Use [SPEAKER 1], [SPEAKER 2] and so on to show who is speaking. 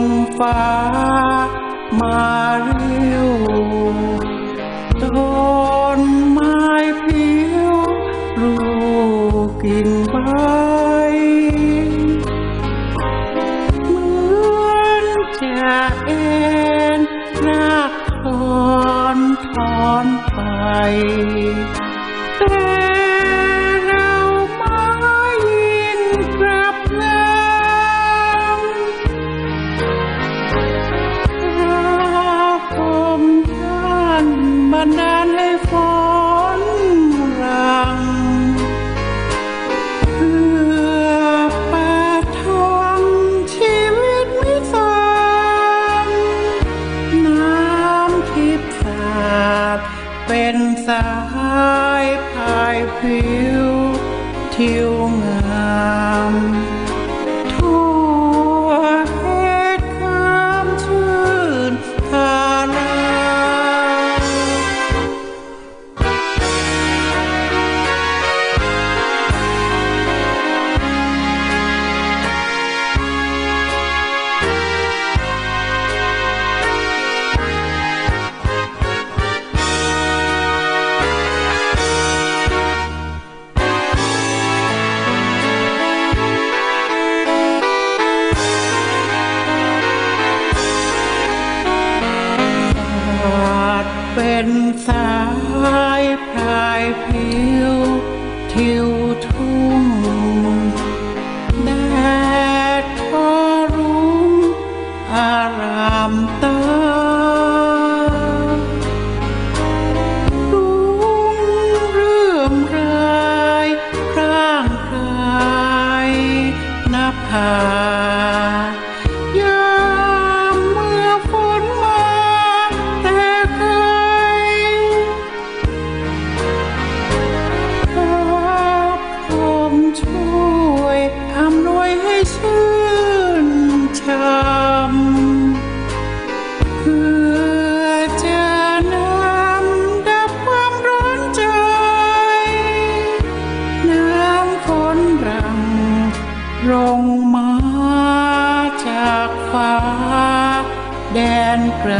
[SPEAKER 1] นฟ้ามาเร็วต้นไม้เพียวลูกกิ่งใบเหมือนจะเอ็นรากถอนถอนไปแต่ เป็นสายพายผิวทิวงา จ เพื่อจะนำดับความร้อนใจ น้ำฝนรังลงมาจากฟ้าแดนไกล